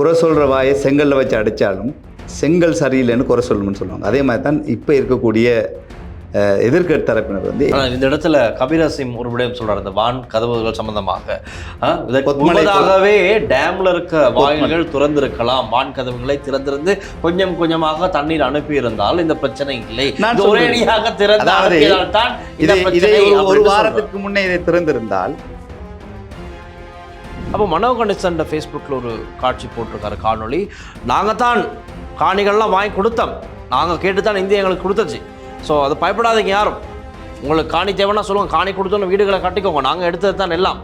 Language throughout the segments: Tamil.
குறை சொல்கிற வாயை செங்கல்ல வச்சு அடித்தாலும் செங்கல் சரியில்லைன்னு குறை சொல்லணும்னு சொல்லுவாங்க. அதே மாதிரி தான் இப்போ இருக்கக்கூடிய அஹ், எதிர்க்கட்சி தரப்பினர் வந்து இந்த இடத்துல கபிரசிம் ஒரு விடயம் சொல்றாரு. இந்த வான் கதவுகள் சம்பந்தமாக. முன்பதாகவே டேம்ல இருக்க வாயில்கள் திறந்திருக்கலாம். வான் கதவுகளை திறந்திருந்து கொஞ்சம் கொஞ்சமாக தண்ணீர் அனுப்பி இருந்தால் இந்த பிரச்சனை இல்லை. ஒரேடியாக திறந்து அதாவது அனுப்பியதால் தான் ஒரு-. வாரத்துக்கு முன்னே இதை திறந்திருந்தால் அப்போ மனோ கணேசன் ஃபேஸ்புக்கில் ஒரு காட்சி போட்டிருக்காரு காணொளி. நாங்கள் தான் காணிகள்லாம் வாங்கி கொடுத்தோம். நாங்கள் கேட்டு தான் இந்தியா எங்களுக்கு கொடுத்துச்சு ஸோ அது பயப்படாதீங்க யாரும். உங்களுக்கு காணி தேவைன்னா சொல்லுவாங்க காணி கொடுத்தோன்னு வீடுகளை கட்டிக்கோங்க. நாங்கள் எடுத்தது தான் எல்லாம்.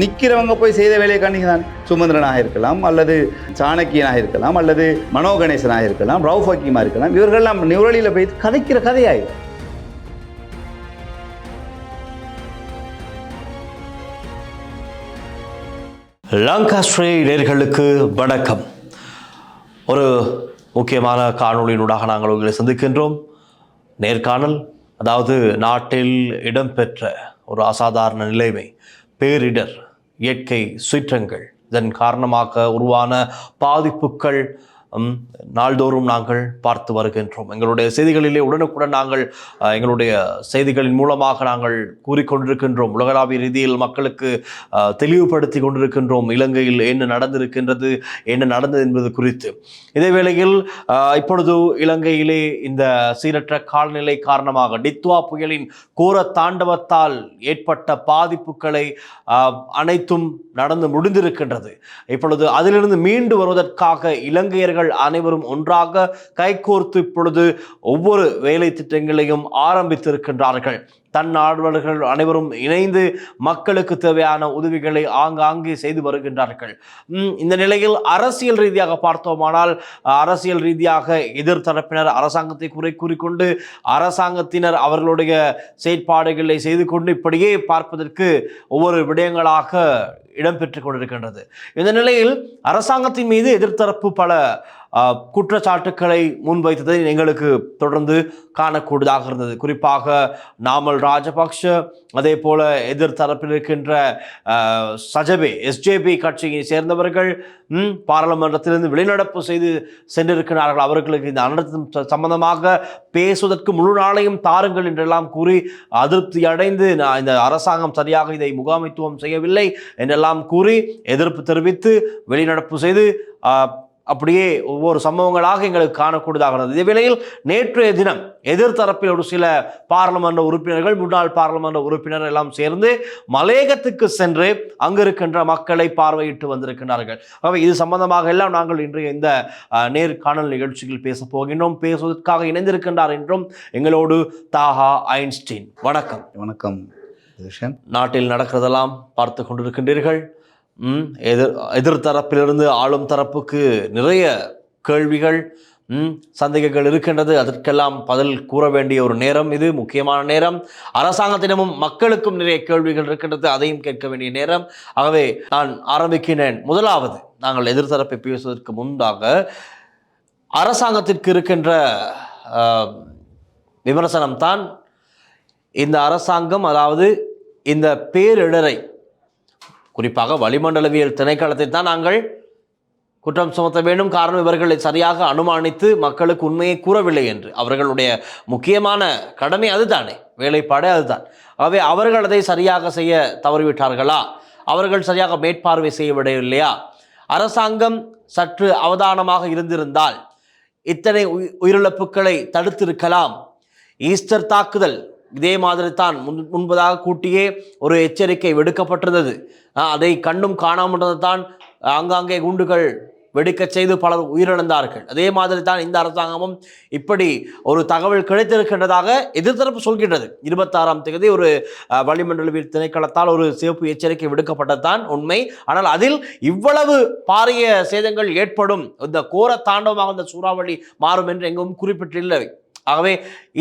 நிற்கிறவங்க போய் செய்த வேலையை காணிங்க தான் சுமந்திரனாக இருக்கலாம் அல்லது சாணக்கியனாக இருக்கலாம் அல்லது மனோ கணேசனாக இருக்கலாம் ரவுஃப் ஹக்கீமாக இருக்கலாம். இவர்கள்லாம் நிவரளியில் போய் கதைக்கிற கதையாயிடும் லங்காஸ்ட்ரே நேர்களுக்கு வணக்கம். ஒரு முக்கியமான காணொளியினூடாக நாங்கள் உங்களை சந்திக்கின்றோம். நேர்காணல் அதாவது நாட்டில் இடம்பெற்ற ஒரு அசாதாரண நிலைமை பேரிடர் இயற்கை சீற்றங்கள் இதன் காரணமாக உருவான பாதிப்புகள் நாள்தோறும் நாங்கள் பார்த்து வருகின்றோம். எங்களுடைய செய்திகளிலே உடனுக்குடன் நாங்கள் எங்களுடைய செய்திகளின் மூலமாக நாங்கள் கூறிக்கொண்டிருக்கின்றோம். உலகளாவிய ரீதியில் மக்களுக்கு தெளிவுபடுத்தி கொண்டிருக்கின்றோம். இலங்கையில் என்ன நடந்திருக்கின்றது என்ன நடந்தது என்பது குறித்து. இதே வேளையில் இப்பொழுது இலங்கையிலே இந்த சீரற்ற காலநிலை காரணமாக டித்வா புயலின் கோர தாண்டவத்தால் ஏற்பட்ட பாதிப்புகளை அனைத்தும் நடந்து முடிந்திருக்கின்றது. இப்பொழுது அதிலிருந்து மீண்டு வருவதற்காக இலங்கையர்கள் அனைவரும் ஒன்றாக கைகோர்த்து இப்பொழுது ஒவ்வொரு வேலை திட்டங்களையும் ஆரம்பித்திருக்கின்றார்கள். தன்னார்வலர்கள் அனைவரும் இணைந்து மக்களுக்கு தேவையான உதவிகளை ஆங்காங்கே செய்து வருகின்றார்கள். இந்த நிலையில் அரசியல் ரீதியாக பார்த்தோமானால் அரசியல் ரீதியாக எதிர்த்தரப்பினர் அரசாங்கத்தை குறை கூறிக்கொண்டு அரசாங்கத்தினர் அவர்களுடைய செயற்பாடுகளை செய்து கொண்டு இப்படியே பார்ப்பதற்கு ஒவ்வொரு விடயங்களாக இடம்பெற்று கொண்டிருக்கின்றது. இந்த நிலையில் அரசாங்கத்தின் மீது எதிர்த்தரப்பு பல குற்றச்சாட்டுக்களை முன்வைத்ததை எங்களுக்கு தொடர்ந்து காணக்கூடியதாக இருந்தது. குறிப்பாக நாமல் ராஜபக்ஷ அதே போல எதிர்த்தரப்பில் இருக்கின்ற சஜபே எஸ்ஜேபி கட்சியை சேர்ந்தவர்கள் பாராளுமன்றத்திலிருந்து வெளிநடப்பு செய்து சென்றிருக்கிறார்கள். அவர்களுக்கு இந்த அனர்த்தம் சம்பந்தமாக பேசுவதற்கு முழு நாளையும் தாருங்கள் என்றெல்லாம் கூறி அதிருப்தி அடைந்து நான் இந்த அரசாங்கம் சரியாக இதை முகாமைத்துவம் செய்யவில்லை என்றெல்லாம் கூறி எதிர்ப்பு தெரிவித்து வெளிநடப்பு செய்து அப்படியே ஒவ்வொரு சம்பவங்களாக எங்களுக்கு காணக்கூடியதாக இருந்தது. இதே வேளையில் நேற்றைய தினம் எதிர்த்தரப்பில் ஒரு சில பாராளுமன்ற உறுப்பினர்கள் முன்னாள் பாராளுமன்ற உறுப்பினர் எல்லாம் சேர்ந்து மலையகத்துக்கு சென்று அங்கு இருக்கின்ற மக்களை பார்வையிட்டு வந்திருக்கிறார்கள் ஆகவே இது சம்பந்தமாக எல்லாம் நாங்கள் இன்றைய இந்த நேர்காணல் நிகழ்ச்சியில் பேச போகின்றோம். பேசுவதற்காக இணைந்திருக்கின்றார் என்றும் எங்களோடு தாஹா ஐன்ஸ்டீன். வணக்கம். வணக்கம். நாட்டில் நடக்கிறதெல்லாம் பார்த்து கொண்டிருக்கின்றீர்கள். எதிர் எதிர்த்தரப்பிலிருந்து ஆளும் தரப்புக்கு நிறைய கேள்விகள் ம், சந்தேகங்கள் இருக்கின்றது. அதற்கெல்லாம் பதில் கூற வேண்டிய ஒரு நேரம் இது முக்கியமான நேரம். அரசாங்கத்திடமும் மக்களுக்கும் நிறைய கேள்விகள் இருக்கின்றது. அதையும் கேட்க வேண்டிய நேரம். ஆகவே நான் ஆரம்பிக்கிறேன். முதலாவது நாங்கள் எதிர்த்தரப்பை பேசுவதற்கு முன்பாக அரசாங்கத்திற்கு இருக்கின்ற விமர்சனம் விமர்சனம்தான் இந்த அரசாங்கம் அதாவது இந்த பேரிடரை குறிப்பாக வளிமண்டலவியல் திணைக்களத்தை தான் நாங்கள் குற்றம் சுமத்த வேண்டும். காரணம் இவர்களை சரியாக அனுமானித்து மக்களுக்கு உண்மையை கூறவில்லை என்று. அவர்களுடைய முக்கியமான கடமை அதுதானே. வேலைப்பாடே அதுதான். ஆகவே அவர்கள் அதை சரியாக செய்ய தவறிவிட்டார்களா? அவர்கள் சரியாக மேற்பார்வை செய்யவிடவில்லையா அரசாங்கம் சற்று அவதானமாக இருந்திருந்தால் இத்தனை உயிரிழப்புகளை தடுத்திருக்கலாம். ஈஸ்டர் தாக்குதல் இதே மாதிரி தான் முன் முன்பதாக கூட்டியே ஒரு எச்சரிக்கை விடுக்கப்பட்டிருந்தது. அதை கண்டும் காணாமல் தான் ஆங்காங்கே குண்டுகள் வெடிக்கச் செய்து பலர் உயிரிழந்தார்கள். அதே மாதிரி தான் இந்த அரசாங்கமும் இப்படி ஒரு தகவல் கிடைத்திருக்கின்றதாக எதிர்த்தரப்பு சொல்கின்றது. இருபத்தாறாம் தேதி ஒரு அஹ், வளிமண்டலவியல் திணைக்களத்தால் ஒரு சிவப்பு எச்சரிக்கை விடுக்கப்பட்டதுதான் உண்மை. ஆனால் அதில் இவ்வளவு பாரிய சேதங்கள் ஏற்படும். இந்த கோர தாண்டவமாக இந்த சூறாவளி மாறும் என்று எங்கும் குறிப்பிட்டில்லை. ஆகவே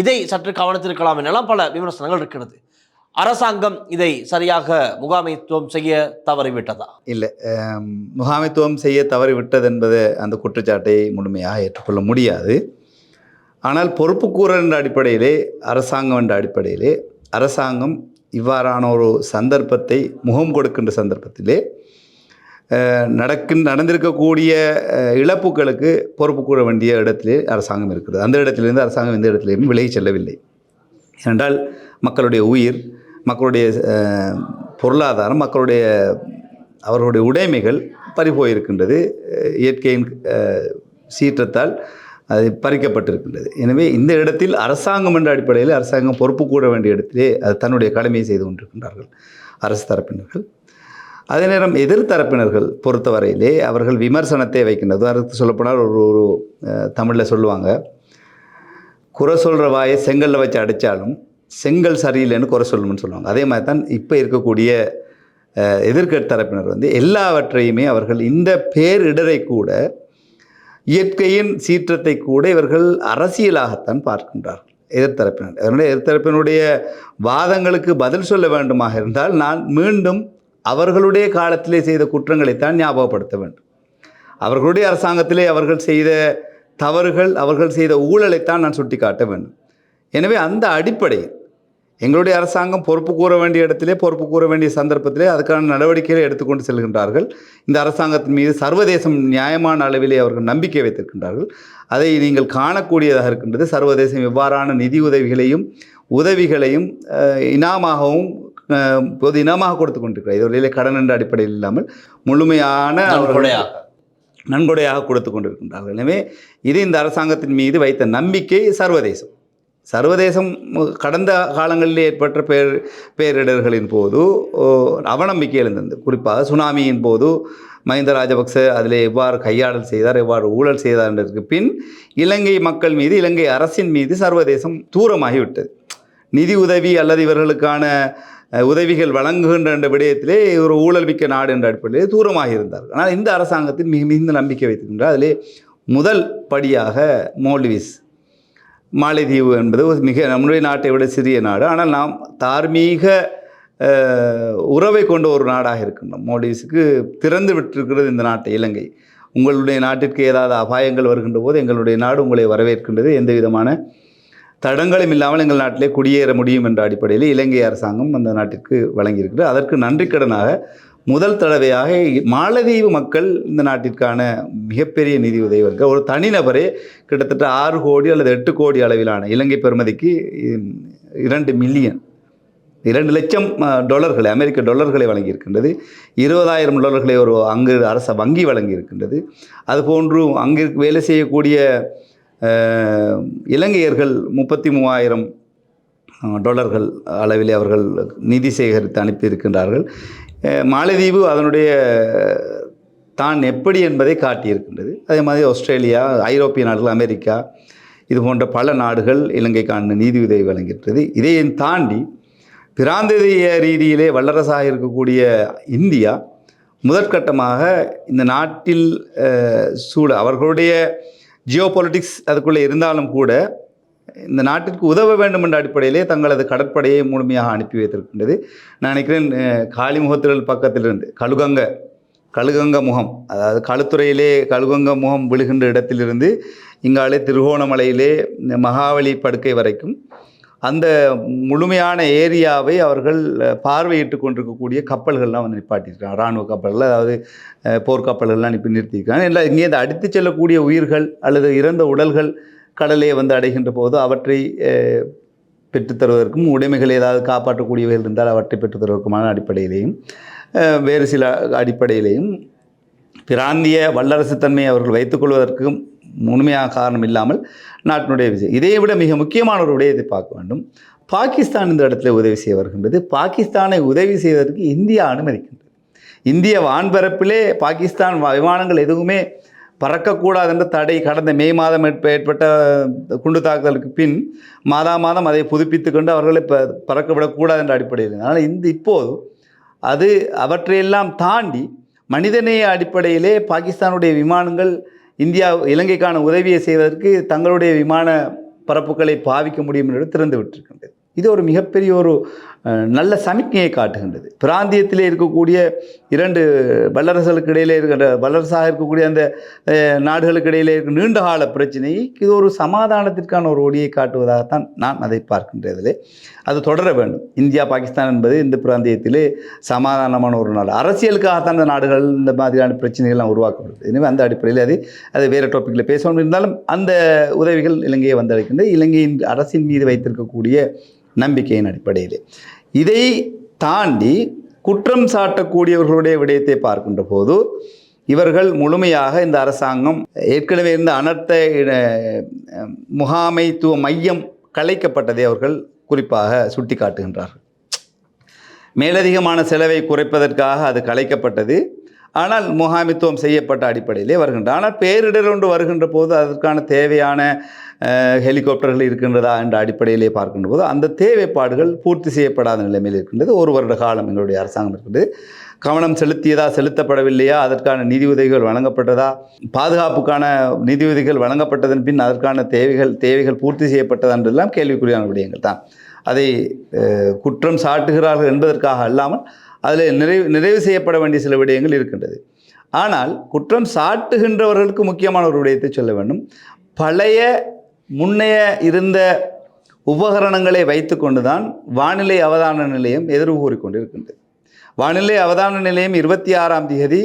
இதை சற்று கவனித்திருக்கலாம் எனலாம் பல விமர்சனங்கள் இருக்கிறது. அரசாங்கம் இதை சரியாக முகாமைத்துவம் செய்ய தவறிவிட்டதா? இல்லை முகாமைத்துவம் செய்ய தவறிவிட்டது என்பது அந்த குற்றச்சாட்டை முழுமையாக ஏற்றுக்கொள்ள முடியாது. ஆனால் பொறுப்புக்கூறல் என்ற அடிப்படையிலே அரசாங்கம் என்ற அடிப்படையிலே அரசாங்கம் இவ்வாறான ஒரு சந்தர்ப்பத்தை முகம் கொடுக்கின்ற சந்தர்ப்பத்திலே நடக்கு நடந்திருக்கக்கூடிய இழப்புகளுக்கு பொறுப்பு கூற வேண்டிய இடத்திலே அரசாங்கம் இருக்கிறது. அந்த இடத்திலிருந்து அரசாங்கம் எந்த இடத்திலேயும் விலகி செல்லவில்லை. ஏனென்றால் மக்களுடைய உயிர் மக்களுடைய பொருளாதாரம் மக்களுடைய அவர்களுடைய உடைமைகள் பறிபோயிருக்கின்றது. இயற்கையின் சீற்றத்தால் அது பறிக்கப்பட்டிருக்கின்றது. எனவே இந்த இடத்தில் அரசாங்கம் என்ற அடிப்படையில் அரசாங்கம் பொறுப்பு கூட வேண்டிய இடத்திலே அது தன்னுடைய கடமையை செய்து கொண்டிருக்கின்றார்கள். அரசு தரப்பினர்கள். அதே நேரம் எதிர்த்தரப்பினர்கள் பொறுத்தவரையிலே அவர்கள் விமர்சனத்தை வைக்கின்றது. அதற்கு சொல்லப்போனால் ஒரு ஒரு தமிழில் சொல்லுவாங்க. குறை சொல்கிற வாயை செங்கல்ல வச்சு அடித்தாலும் செங்கல் சரியில்லைன்னு குறை சொல்லணும்னு சொல்லுவாங்க. அதே மாதிரி தான் இப்போ இருக்கக்கூடிய அஹ், தரப்பினர் வந்து எல்லாவற்றையுமே அவர்கள் இந்த பேரிடரை கூட இயற்கையின் சீற்றத்தை கூட இவர்கள் அரசியலாகத்தான் பார்க்கின்றார்கள். எதிர்த்தரப்பினர் அதனுடைய எதிர்த்தரப்பினுடைய வாதங்களுக்கு பதில் சொல்ல வேண்டுமாக இருந்தால் நான் மீண்டும் அவர்களுடைய காலத்திலே செய்த குற்றங்களைத்தான் ஞாபகப்படுத்த வேண்டும். அவர்களுடைய அரசாங்கத்திலே அவர்கள் செய்த தவறுகள் அவர்கள் செய்த ஊழலைத்தான் நான் சுட்டிக்காட்ட வேண்டும். எனவே அந்த அடிப்படையில் எங்களுடைய அரசாங்கம் பொறுப்பு கூற வேண்டிய இடத்திலே பொறுப்பு கூற வேண்டிய சந்தர்ப்பத்திலே அதுக்கான நடவடிக்கைகளை எடுத்துக்கொண்டு செல்கின்றார்கள். இந்த அரசாங்கத்தின் மீது சர்வதேசம் நியாயமான அளவிலே அவர்கள் நம்பிக்கை வைத்திருக்கின்றார்கள். அதை நீங்கள் காணக்கூடியதாக இருக்கின்றது. சர்வதேசம் இவ்வாறான நிதி உதவிகளையும் உதவிகளையும் இனாமாகவும் பொது இனமாக கொடுத்து கொண்டிருக்கிறார். இது ஒரு கடன் என்ற அடிப்படையில் இல்லாமல் முழுமையான நன்கொடையாக. கொடுத்து கொண்டிருக்கின்றார்கள். எனவே இது இந்த அரசாங்கத்தின் மீது வைத்த நம்பிக்கை சர்வதேசம். சர்வதேசம் கடந்த காலங்களில் ஏற்பட்ட பேர் பேரிடர்களின் போது அவநம்பிக்கை எழுந்தது. குறிப்பாக சுனாமியின் போது மஹிந்த ராஜபக்ச அதில் எவ்வாறு கையாடல் செய்தார் எவ்வாறு ஊழல் செய்தார் என்பதற்கு பின் இலங்கை மக்கள் மீது இலங்கை அரசின் மீது சர்வதேசம் தூரமாகிவிட்டது. நிதி உதவி அல்லது இவர்களுக்கான உதவிகள் வழங்குகின்ற என்ற விடயத்திலே ஒரு ஊழல்மிக்க நாடு என்ற அடிப்படையிலே தூரமாக இருந்தார்கள் ஆனால் இந்த அரசாங்கத்தில் மிக மிகுந்த நம்பிக்கை வைத்திருக்கின்றார் அதிலே முதல் படியாக மோல்டிவிஸ் மாலைதீவு என்பது ஒரு மிக நம்முடைய நாட்டை விட சிறிய நாடு. ஆனால் நாம் தார்மீக உறவை கொண்ட ஒரு நாடாக இருக்கின்றோம். மோடிஸுக்கு திறந்து விட்டிருக்கிறது இந்த நாட்டை இலங்கை. உங்களுடைய நாட்டிற்கு ஏதாவது அபாயங்கள் வருகின்ற போது எங்களுடைய நாடு உங்களை வரவேற்கின்றது. எந்த விதமான தடங்களும் இல்லாமல் எங்கள் நாட்டிலே குடியேற முடியும் என்ற அடிப்படையில் இலங்கை அரசாங்கம் அந்த நாட்டிற்கு வழங்கியிருக்கிறது. அதற்கு நன்றிக்கடனாக முதல் தடவையாக மாலதீவு மக்கள் இந்த நாட்டிற்கான மிகப்பெரிய நிதி உதவி வழங்க ஒரு தனிநபரே கிட்டத்தட்ட ஆறு கோடி அல்லது எட்டு கோடி அளவிலான இலங்கை பெருமதிக்கு இரண்டு மில்லியன் இரண்டு லட்சம் டொலர்களை டாலர்களை அமெரிக்க டாலர்களை வழங்கியிருக்கின்றது. இருபதாயிரம் டாலர்களை ஒரு அங்கு அரச வங்கி வழங்கியிருக்கின்றது. அதுபோன்று அங்கு வேலை செய்யக்கூடிய இலங்கையர்கள் முப்பத்தி மூவாயிரம் டொலர்கள் டாலர்கள் அளவிலே அவர்கள் நிதி சேகரித்து அனுப்பியிருக்கின்றார்கள். அஹ், அதனுடைய தான் எப்படி என்பதை காட்டியிருக்கின்றது. அதே மாதிரி ஆஸ்திரேலியா ஐரோப்பிய நாடுகள் அமெரிக்கா இது போன்ற பல நாடுகள் இலங்கைக்கான நிதியுதவி வழங்கியிருக்கிறது. இதையும் தாண்டி பிராந்திய ரீதியிலே வல்லரசாக இருக்கக்கூடிய இந்தியா முதற்கட்டமாக இந்த நாட்டில் சூழ அவர்களுடைய ஜியோ பொலிட்டிக்ஸ் அதுக்குள்ளே இருந்தாலும் கூட இந்த நாட்டிற்கு உதவ வேண்டும் என்ற அடிப்படையிலே தங்களது கடற்படையை முழுமையாக அனுப்பி வைத்திருக்கின்றது. நான் நினைக்கிறேன் அஹ், காளிமுகத்திரல் பக்கத்திலிருந்து கழுகங்க கழுகங்க முகம் அதாவது களுத்துறையிலே கழுகங்க முகம் விழுகின்ற இடத்திலிருந்து இங்காலே திருகோணமலையிலே இந்த மகாவலி படுக்கை வரைக்கும் அந்த முழுமையான ஏரியாவை அவர்கள் பார்வையிட்டு கொண்டிருக்கக்கூடிய கப்பல்கள்லாம் வந்து நிப்பாட்டியிருக்காங்க. இராணுவ கப்பல்கள் அதாவது போர்க்கப்பல்கள்லாம் நிப்பி நிறுத்தியிருக்காங்க. இல்லை இங்கேருந்து அடித்து செல்லக்கூடிய உயிர்கள் அல்லது இறந்த உடல்கள் கடலே வந்து அடைகின்ற போது அவற்றை பெற்றுத்தருவதற்கும் உடைமைகள் ஏதாவது காப்பாற்றக்கூடியவைகள் இருந்தால் அவற்றை பெற்றுத்தருவதற்குமான அடிப்படையிலையும் அடிப்படையிலேயும் வேறு சில அடிப்படையிலேயும் பிராந்திய வல்லரசுத்தன்மையை அவர்கள் வைத்துக்கொள்வதற்கும் முழுமையாக காரணம் இல்லாமல் நாட்டினுடைய விஜய். இதை விட மிக முக்கியமான ஒரு விடயத்தை பார்க்க வேண்டும். பாகிஸ்தான் இந்த இடத்துல உதவி செய்ய வருகின்றது. பாகிஸ்தானை உதவி செய்வதற்கு இந்தியா அனுமதிக்கின்றது. இந்திய வான்பரப்பிலே பாகிஸ்தான் விமானங்கள் எதுவுமே பறக்கக்கூடாது என்ற தடை கடந்த மே மாதம் ஏற்ப- ஏற்பட்ட குண்டு தாக்குதலுக்கு பின் மாதா மாதம் அதை புதுப்பித்து கொண்டு அவர்களை ப பறக்க விடக்கூடாது என்ற அடிப்படையில். அதனால் இந்த இப்போது அது அவற்றையெல்லாம் தாண்டி மனிதநேய அடிப்படையிலே பாகிஸ்தானுடைய விமானங்கள் இந்தியா இலங்கைக்கான உதவியை செய்வதற்கு தங்களுடைய விமான பரப்புகளை பாவிக்க முடியும் என்று திறந்து விட்டிருக்கின்றது. இது ஒரு மிகப்பெரிய ஒரு நல்ல சமிக்ஞையை காட்டுகின்றது. பிராந்தியத்திலே இருக்கக்கூடிய இரண்டு வல்லரசுகளுக்கு இடையிலே இருக்கின்ற வல்லரசாக இருக்கக்கூடிய அந்த நாடுகளுக்கு இடையிலே இருக்க நீண்ட கால பிரச்சனையை இது ஒரு சமாதானத்திற்கான ஒரு ஒளியை காட்டுவதாகத்தான் நான் அதை பார்க்கின்றதிலே. அது தொடர வேண்டும். இந்தியா பாகிஸ்தான் என்பது இந்த பிராந்தியத்திலே சமாதானமான ஒரு நாடு. அரசியலுக்காகத்தான் அந்த நாடுகள் இந்த மாதிரியான பிரச்சனைகள்லாம் உருவாக்கப்படுது. எனவே அந்த அடிப்படையில் அது அது வேறு டாப்பிக்கில் பேசணும் இருந்தாலும் அந்த உதவிகள் இலங்கையை வந்தடைக்கின்றது இலங்கையின் அரசின் மீது வைத்திருக்கக்கூடிய நம்பிக்கையின் அடிப்படையில். இதை தாண்டி குற்றம் சாட்டக்கூடியவர்களுடைய விடயத்தை பார்க்கின்ற போது இவர்கள் முழுமையாக இந்த அரசாங்கம் ஏற்கனவே இருந்த அனர்த்த முகாமைத்துவ மையம் கலைக்கப்பட்டதை அவர்கள் குறிப்பாக சுட்டி காட்டுகின்றார்கள் மேலதிகமான செலவை குறைப்பதற்காக அது கலைக்கப்பட்டது. ஆனால் முகாமித்துவம் செய்யப்பட்ட அடிப்படையிலே வருகின்ற ஆனால் பேரிடர் ஒன்று வருகின்ற போது அதற்கான தேவையான ஹெலிகாப்டர்கள் இருக்கின்றதா என்ற அடிப்படையிலே பார்க்கின்ற போது அந்த தேவைப்பாடுகள் பூர்த்தி செய்யப்படாத நிலைமையில் இருக்கின்றது. ஒரு வருட காலம் எங்களுடைய அரசாங்கம் இருக்கின்றது. கவனம் செலுத்தியதா செலுத்தப்படவில்லையா? அதற்கான நிதி உதவிகள் வழங்கப்பட்டதா? பாதுகாப்புக்கான நிதி உதவிகள் வழங்கப்பட்டதன் பின் அதற்கான தேவைகள் தேவைகள் பூர்த்தி செய்யப்பட்டதா என்றெல்லாம் கேள்விக்குறியான விடயங்கள் தான். அதை குற்றம் சாட்டுகிறார்கள் என்பதற்காக அல்லாமல் அதில் நிறைவு நிறைவு செய்யப்பட வேண்டிய சில விடயங்கள் இருக்கின்றது. ஆனால் குற்றம் சாட்டுகின்றவர்களுக்கு முக்கியமான ஒரு விடயத்தை சொல்ல வேண்டும். பழைய முன்னைய இருந்த உபகரணங்களை வைத்துக்கொண்டு தான் வானிலை அவதான நிலையம் எதிர்வு கூறிக்கொண்டிருக்கின்றது வானிலை அவதான நிலையம் இருபத்தி ஆறாம் தேதி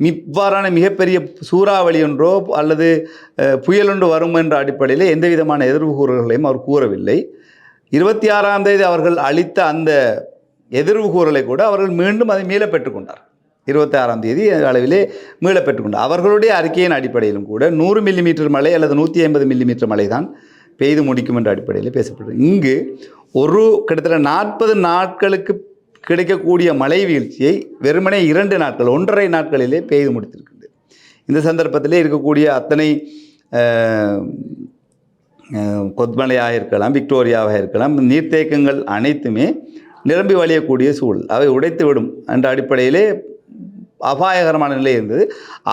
இவ்வாறான மிகப்பெரிய சூறாவளி ஒன்றோ அல்லது புயல் ஒன்று வரும் என்ற அடிப்படையில் எந்த விதமான எதிர்வு கூறல்களையும் அவர் கூறவில்லை. இருபத்தி ஆறாம் தேதி அவர்கள் அளித்த அந்த எதிர்வு கூறலை கூட அவர்கள் மீண்டும் அதை மீள பெற்றுக்கொண்டார் இருபத்தி ஆறாம் தேதி அளவிலே மீள பெற்றுக்கொண்டார் அவர்களுடைய அறிக்கையின் அடிப்படையிலும் கூட நூறு மில்லிமீட்டர் மழை அல்லது நூற்றி ஐம்பது மில்லிமீட்டர் மழை தான் பெய்து முடிக்கும் என்ற அடிப்படையில் பேசப்படுது. இங்கு ஒரு கிட்டத்தட்ட நாற்பது நாட்களுக்கு கிடைக்கக்கூடிய மழை வீழ்ச்சியை வெறுமனே இரண்டு நாட்கள் ஒன்றரை நாட்களிலே பெய்து முடித்திருக்கின்றது. இந்த சந்தர்ப்பத்திலே இருக்கக்கூடிய அத்தனை கொத்மலையாக இருக்கலாம் விக்டோரியாவாக இருக்கலாம் நீர்த்தேக்கங்கள் அனைத்துமே நிரம்பி வழியக்கூடிய சூழல் அவை உடைத்து விடும் என்ற அடிப்படையிலே அபாயகரமான நிலை இருந்தது.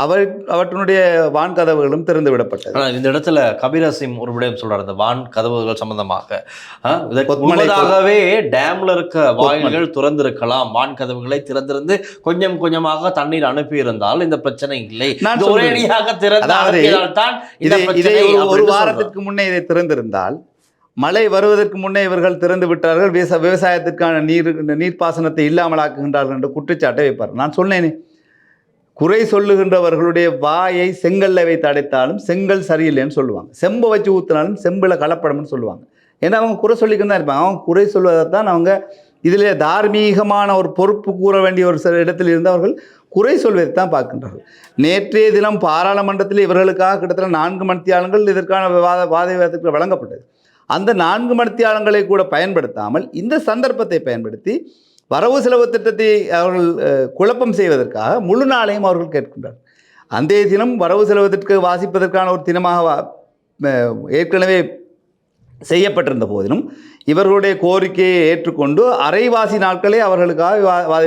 அவர் அவற்றினுடைய வான்கதவுகளும் திறந்து விடப்பட்டது. ஆனால் இந்த இடத்துல கபீர் அசீம் ஒரு விடயம் சொல்றாரு. இந்த வான் கதவுகள் சம்பந்தமாக முன்பதாகவே டேம்ல இருக்க வாயில்கள் திறந்திருக்கலாம். வான் கதவுகளை திறந்திருந்து கொஞ்சம் கொஞ்சமாக தண்ணீர் அனுப்பி இருந்தால் இந்த பிரச்சனை இல்லை. ஒரேடியாக திறந்து அதாவது அனுப்பியதால் தான் இந்த இதை ஒரு-. வாரத்திற்கு முன்னே இதை திறந்திருந்தால் மழை வருவதற்கு முன்னே இவர்கள் திறந்து விட்டார்கள். விவசா விவசாயத்திற்கான நீர் நீர்ப்பாசனத்தை இல்லாமலாக்குகின்றார்கள் என்ற குற்றச்சாட்டை வைப்பார். நான் சொன்னேனே குறை சொல்லுகின்றவர்களுடைய வாயை செங்கல்ல வைத்து அடைத்தாலும் செங்கல் சரியில்லைன்னு சொல்லுவாங்க. செம்பை வச்சு ஊற்றினாலும் செம்பில் கலப்படம்னு சொல்லுவாங்க. ஏன்னா அவங்க குறை சொல்லிக்கிட்டு தான் இருப்பாங்க. அவங்க குறை சொல்வதை தான் அவங்க இதில் தார்மீகமான ஒரு பொறுப்பு கூற வேண்டிய ஒரு சில இடத்தில் இருந்து அவர்கள் குறை சொல்வதை தான் பார்க்கின்றார்கள். நேற்றைய தினம் பாராளுமன்றத்தில் இவர்களுக்காக கிட்டத்தட்ட நான்கு மணித்தியாளங்கள் இதற்கான வாத வாத விவாதத்துக்கு வழங்கப்பட்டது. அந்த நான்கு மணித்தியாளங்களை கூட பயன்படுத்தாமல் இந்த சந்தர்ப்பத்தை பயன்படுத்தி வரவு செலவு திட்டத்தை அவர்கள் குழப்பம் செய்வதற்காக முழு நாளையும் அவர்கள் கேட்கின்றனர் அன்றைய தினம் வரவு செலவு வாசிப்பதற்கான ஒரு தினமாக வா- ஏற்கனவே செய்யப்பட்டிருந்த போதிலும் இவர்களுடைய கோரிக்கையை ஏற்றுக்கொண்டு அரைவாசி நாட்களே அவர்களுக்காக விவா- வாத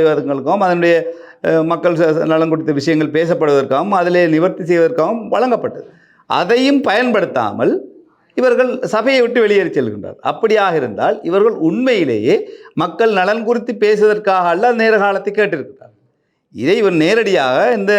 அதனுடைய மக்கள் நலன் கொடுத்த விஷயங்கள் பேசப்படுவதற்காகவும் அதிலே நிவர்த்தி செய்வதற்காகவும் வழங்கப்பட்டது. அதையும் பயன்படுத்தாமல் இவர்கள் சபையை விட்டு வெளியேறி செல்கின்றார். அப்படியாக இருந்தால் இவர்கள் உண்மையிலேயே மக்கள் நலன் குறித்து பேசுவதற்காக அல்ல நேர காலத்தை கேட்டிருக்கிறார் இதை இவர் நேரடியாக இந்த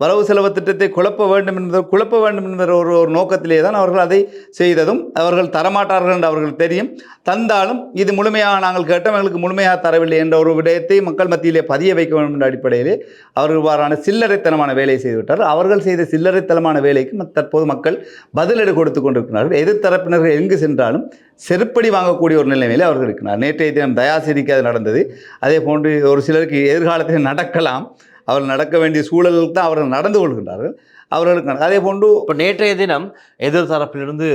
வரவு செலவு திட்டத்தை குழப்ப வேண்டும் என்பது குழப்ப வேண்டும் என்கிற ஒரு ஒரு நோக்கத்திலே தான் அவர்கள் அதை செய்ததும் அவர்கள் தரமாட்டார்கள் என்று அவர்கள் தெரியும். தந்தாலும் இது முழுமையாக நாங்கள் கேட்டோம் எங்களுக்கு முழுமையாக தரவில்லை என்ற ஒரு விடயத்தை மக்கள் மத்தியிலே பதிய வைக்க வேண்டும் என்ற அடிப்படையிலே அவர்கள் இவ்வாறான சில்லறைத்தனமான வேலையை செய்துவிட்டார் அவர்கள் செய்த சில்லறைத்தனமான வேலைக்கு தற்போது மக்கள் பதிலடி கொடுத்து கொண்டிருக்கிறார்கள். எதிர்த்தரப்பினர்கள் எங்கு சென்றாலும் செருப்படி வாங்கக்கூடிய ஒரு நிலைமையில் அவர்கள் இருக்கிறார் நேற்றைய தினம் தயாசிரிக்கு அது நடந்தது. அதே போன்று ஒரு சிலருக்கு எதிர்காலத்தில் நடக்கலாம். அவர்கள் நடக்க வேண்டிய சூழலுக்கு தான் அவர்கள் நடந்து கொள்கின்றார்கள். அவர்களுக்கு அதே போன்று இப்போ நேற்றைய தினம் எதிர்த்தரப்பிலிருந்து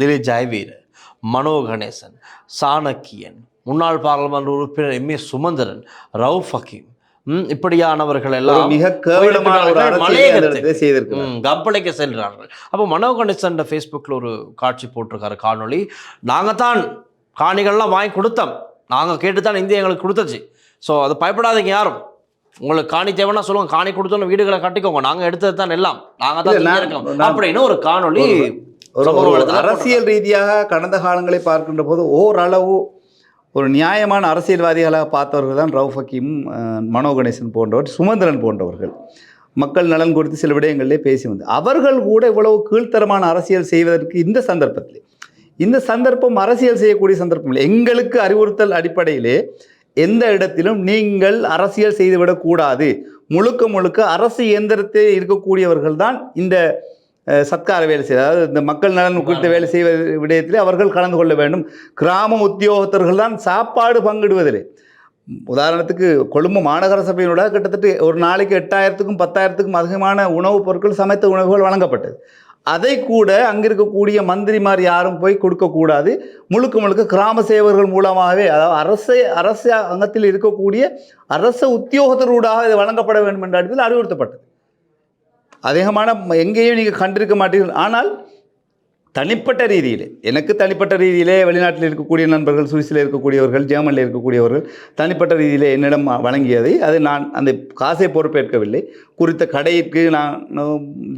திலீப் ஜெயவீர் மனோ கணேசன் சாணக்கியன் முன்னாள் பாராளுமன்ற உறுப்பினர் எம் ஏ சுமந்திரன் ரவுஃப் ஹக்கீம் ம், இப்படியானவர்கள் எல்லாம் மிக கப்பலைக்கு செல்கிறார்கள். அப்போ மனோ கணேசன் ஃபேஸ்புக்கில் ஒரு காட்சி போட்டிருக்காரு காணொளி. நாங்கள் தான் காணிகள்லாம் வாங்கி கொடுத்தோம். நாங்கள் கேட்டு தான் இந்தியா எங்களுக்கு கொடுத்துச்சு. ஸோ அது பயப்படாதீங்க யாரும். உங்களுக்கு காணி தேவைன்னா சொல்லுங்க. காணி கொடுத்தோன்னு வீடுகளை கட்டிக்கோங்க. நாங்கள் எடுத்தது தான் எல்லாம். நாங்கள் தான் அப்படின்னு ஒரு வலைதளத்துல அரசியல் ரீதியாக கடந்த காலங்களை பார்க்கின்ற போது ஓரளவு ஒரு நியாயமான அரசியல்வாதிகளாக பார்த்தவர்கள் தான் ரவுஃப் ஹக்கீம் அஹ், மனோ கணேசன் போன்றவர் சுமந்திரன் போன்றவர்கள். மக்கள் நலன் குறித்து சில விடயங்களிலே பேசி வந்து அவர்கள் கூட இவ்வளவு கீழ்த்தரமான அரசியல் செய்வதற்கு இந்த சந்தர்ப்பத்தில். இந்த சந்தர்ப்பம் அரசியல் செய்யக்கூடிய சந்தர்ப்பம் இல்லை. எங்களுக்கு அறிவுறுத்தல் அடிப்படையிலே எந்த இடத்திலும் நீங்கள் அரசியல் செய்துவிடக்கூடாது முழுக்க முழுக்க அரசு இயந்திரத்தில் இருக்கக்கூடியவர்கள் தான் இந்த சத்கார வேலை செய்ய அதாவது இந்த மக்கள் நலன் குறித்த வேலை செய்வ விடயத்தில் அவர்கள் கலந்து கொள்ள வேண்டும். கிராம உத்தியோகத்தர்கள் தான் சாப்பாடு பங்கிடுவதில்லை உதாரணத்துக்கு கொழும்பு மாநகர சபையினோட கிட்டத்தட்ட ஒரு நாளைக்கு எட்டாயிரத்துக்கும் பத்தாயிரத்துக்கும் அதிகமான உணவுப் பொருட்கள் சமைத்த உணவுகள் வழங்கப்பட்டது. அதை கூட அங்கே இருக்கக்கூடிய மந்திரிமார் யாரும் போய் கொடுக்கக்கூடாது. முழுக்க முழுக்க கிராம சேவர்கள் மூலமாகவே அதாவது அரசு அரச அங்கத்தில் இருக்கக்கூடிய அரச உத்தியோகத்தரூடாக இது வழங்கப்பட வேண்டும் என்ற இடத்தில் அறிவுறுத்தப்பட்டது. அதிகமான எங்கேயும் நீங்கள் கண்டிருக்க மாட்டீர்கள். ஆனால் தனிப்பட்ட ரீதியில் எனக்கு தனிப்பட்ட ரீதியிலே வெளிநாட்டில் இருக்கக்கூடிய நண்பர்கள் சுவிஸில் இருக்கக்கூடியவர்கள் ஜெர்மனியில் இருக்கக்கூடியவர்கள் தனிப்பட்ட ரீதியிலே என்னிடம் வழங்கியதை அது நான் அந்த காசை பொறுப்பேற்கவில்லை. குறித்த கடைக்கு நான்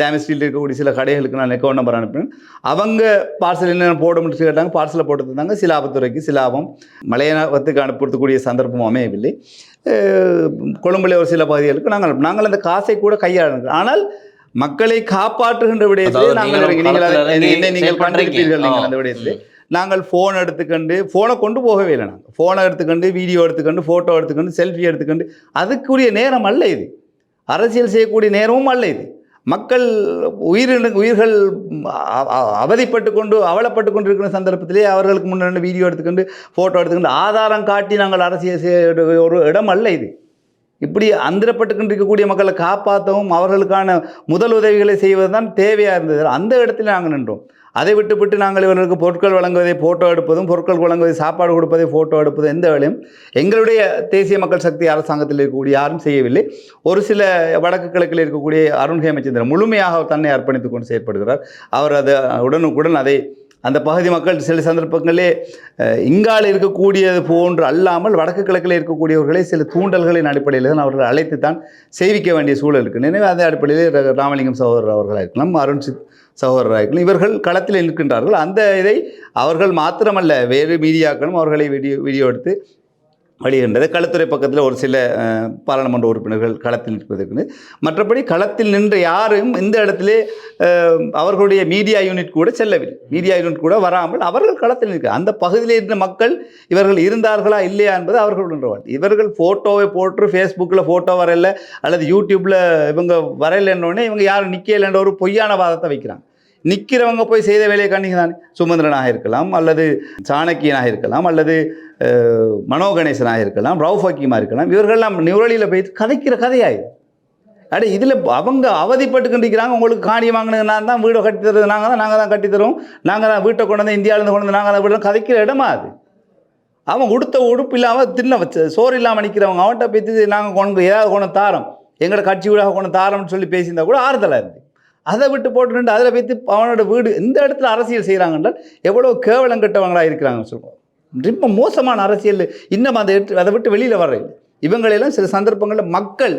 டேமேஜ் இருக்கக்கூடிய சில கடைகளுக்கு நான் அக்கௌண்ட் நம்பர் அனுப்பினேன். அவங்க பார்சல் என்ன போடும்னு கேட்டாங்க பார்சலை போட்டு தந்தாங்க. சிலாபத்துறைக்கு சிலாபம் மலையத்துக்கு அனுப்புறதுக்கூடிய சந்தர்ப்பம் அமையவில்லை. கொழும்புல ஒரு சில பகுதிகளுக்கு நாங்கள் நாங்கள் அந்த காசை கூட கையாளுங்க ஆனால் மக்களை காப்பாற்றுகின்ற விடயத்திலே நாங்கள் நீங்கள் நீங்கள். கண்டிருப்பீர்கள் நீங்கள். அந்த விடயத்திலே. நாங்கள் ஃபோன் எடுத்துக்கொண்டு ஃபோனை கொண்டு போகவே இல்லை நாங்கள். ஃபோனை எடுத்துக்கொண்டு வீடியோ எடுத்துக்கொண்டு ஃபோட்டோ எடுத்துக்கொண்டு செல்ஃபி எடுத்துக்கொண்டு அதுக்குரிய நேரம் அல்ல இது. அரசியல் செய்யக்கூடிய நேரமும் அல்ல இது. மக்கள் உயிரின உயிர்கள் அவதிப்பட்டு கொண்டு அவலப்பட்டு கொண்டிருக்கிற சந்தர்ப்பத்திலே அவர்களுக்கு முன்னாடி வீடியோ எடுத்துக்கொண்டு ஃபோட்டோ எடுத்துக்கொண்டு ஆதாரம் காட்டி நாங்கள் அரசியல் செய்ய ஒரு இடம் அல்ல இது. இப்படி அந்திரப்பட்டு இருக்கக்கூடிய மக்களை காப்பாற்றவும் அவர்களுக்கான முதல் உதவிகளை செய்வது தான் தேவையாக இருந்தது. அந்த இடத்துல நாங்கள் நின்றோம். அதை விட்டுவிட்டு நாங்கள் இவர்களுக்கு பொருட்கள் வழங்குவதை ஃபோட்டோ எடுப்பதும் பொருட்கள் வழங்குவதை சாப்பாடு கொடுப்பதை ஃபோட்டோ எடுப்பதும் எந்த வேலையும் எங்களுடைய தேசிய மக்கள் சக்தி அரசாங்கத்தில் இருக்கக்கூடிய யாரும் செய்யவில்லை. ஒரு சில வடக்கு கிழக்கில் இருக்கக்கூடிய அருண் ஹேமச்சந்திரன் முழுமையாக தன்னை அர்ப்பணித்துக் கொண்டு செயற்படுகிறார். அவர் அதை உடனுக்குடன் அதை அந்த பகுதி மக்கள் சில சந்தர்ப்பங்களே இங்கால் இருக்கக்கூடியது போன்று அல்லாமல் வடக்கு கிழக்கில் இருக்கக்கூடியவர்களை சில தூண்டல்களின் அடிப்படையில் தான் அவர்கள் அழைத்து தான் செய்விக்க வேண்டிய சூழல் இருக்குது எனவே அதே அடிப்படையில் ர- ராமலிங்கம் சகோதரர் அவர்களாக இருக்கலாம். அருண் சித் சகோதரர்கள் இவர்கள் களத்தில் நிற்கின்றார்கள். அந்த இதை அவர்கள் மாத்திரமல்ல வேறு மீடியாக்களும் அவர்களை வீடியோ வீடியோ எடுத்து வழிகின்றது. களத்துறை பக்கத்தில் ஒரு சில பாராளுமன்ற உறுப்பினர்கள் களத்தில் நிற்பதற்கு மற்றபடி களத்தில் நின்ற யாரும் இந்த இடத்திலே அவர்களுடைய மீடியா யூனிட் கூட செல்லவில்லை. மீடியா யூனிட் கூட வராமல் அவர்கள் களத்தில் நிற்க அந்த பகுதியில் இருந்த மக்கள் இவர்கள் இருந்தார்களா இல்லையா என்பது அவர்கள் வாழ்க்கை இவர்கள் ஃபோட்டோவை போட்டு ஃபேஸ்புக்கில் ஃபோட்டோ வரல அல்லது யூடியூப்பில் இவங்க வரையிலன்னொடனே இவங்க யாரும் நிற்கலைன்ற ஒரு பொய்யான வாதத்தை வைக்கிறாங்க. நிற்கிறவங்க போய் செய்த வேலையை கண்டிங்க தானே சுமந்திரனாக இருக்கலாம் அல்லது சாணக்கியனாக இருக்கலாம் அல்லது அஹ், மனோ கணேசனாக இருக்கலாம் ரவுஃப் ஹக்கீமாக இருக்கலாம். இவர்கள்லாம் நியூரலியில் போய் கதைக்கிற கதையாயுது அட இதில் அவங்க அவதிப்பட்டுக்கிட்டிருக்கிறாங்க உங்களுக்கு காணி வாங்கினது நான் தான் வீடை கட்டி தருது நாங்கள் தான் நாங்கள் தான் கட்டி தருவோம். நாங்கள் தான் வீட்டை கொண்டு வந்து இந்தியாவிலேருந்து கொண்டு வந்து நாங்கள் தான் வீடு கதைக்கிற இடமா அது? அவன் உடுத்த உடுப்பு இல்லாமல் தின்ன வச்ச சோறு இல்லாமல் நிற்கிறவங்க அவன்கிட்ட பேசி நாங்கள் கொண்டு ஏதாவது கொண்டு தாரோம். எங்களோட கட்சி வீடாக கொண்டு தாரோம்னு சொல்லி பேசியிருந்தா கூட ஆறுதலாக இருந்து. அதை விட்டு போட்டு நின்று அதில் வைத்து அவனோட வீடு இந்த இடத்துல அரசியல் செய்கிறாங்க என்றால் எவ்வளோ கேவலம் கெட்டவங்களா இருக்கிறாங்கன்னு சொல்லுவோம். ரொம்ப மோசமான அரசியல். இன்னும் அதை எடுத்து அதை விட்டு வெளியில் வர்றது இவங்களெல்லாம் சில சந்தர்ப்பங்களில் மக்கள்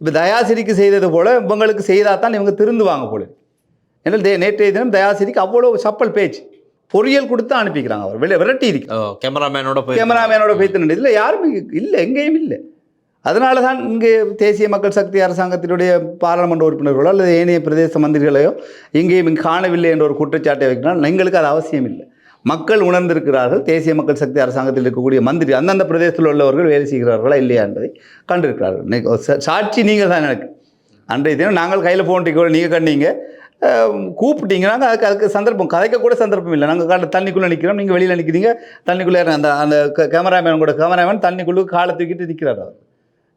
இப்போ தயாசிரிக்கு செய்தது போல இவங்களுக்கு செய்தால் தான் இவங்க திருந்துவாங்க போல. ஏன்னா தே- நேற்றைய தினம் தயாசிரிக்கு அவ்வளோ சப்பல் பேச்சு பொறியியல் கொடுத்து அனுப்பிக்கிறாங்க அவர். வெளியே விரட்டி இருக்கு கேமராமேனோட போய் கேமராமேனோட பேத்து நின்று இதில் யாருமே இல்லை எங்கேயும் இல்லை. அதனால தான் இங்கே தேசிய மக்கள் சக்தி அரசாங்கத்தினுடைய பாராளுமன்ற உறுப்பினர்களோ அல்லது ஏனைய பிரதேச மந்திரிகளையோ இங்கேயும் இங்கே காணவில்லை என்ற ஒரு குற்றச்சாட்டை வைக்கிறால் எங்களுக்கு அது அவசியம் இல்லை. மக்கள் உணர்ந்திருக்கிறார்கள். தேசிய மக்கள் சக்தி அரசாங்கத்தில் இருக்கக்கூடிய மந்திரி அந்தந்த பிரதேசத்தில் உள்ளவர்கள் வேலை செய்கிறார்களா இல்லையா என்பதை கண்டிருக்கிறார்கள். சாட்சி நீங்கள் தான் எனக்கு. அன்றைய தினம் நாங்கள் கையில் ஃபோன் கூட நீங்கள் கண்டீங்க கூப்பிட்டீங்கன்னா அதுக்கு அதுக்கு சந்தர்ப்பம். கதைக்க கூட சந்தர்ப்பம் இல்லை. நாங்கள் காலை தண்ணிக்குள்ளே நிற்கிறோம் நீங்கள் வெளியில் நிற்கிறீங்க தண்ணிக்குள்ளே அந்த அந்த கேமராமேன் கூட கேமராமேன் தண்ணிக்குள்ளே காலை தூக்கிட்டு நிற்கிறார் அவர்.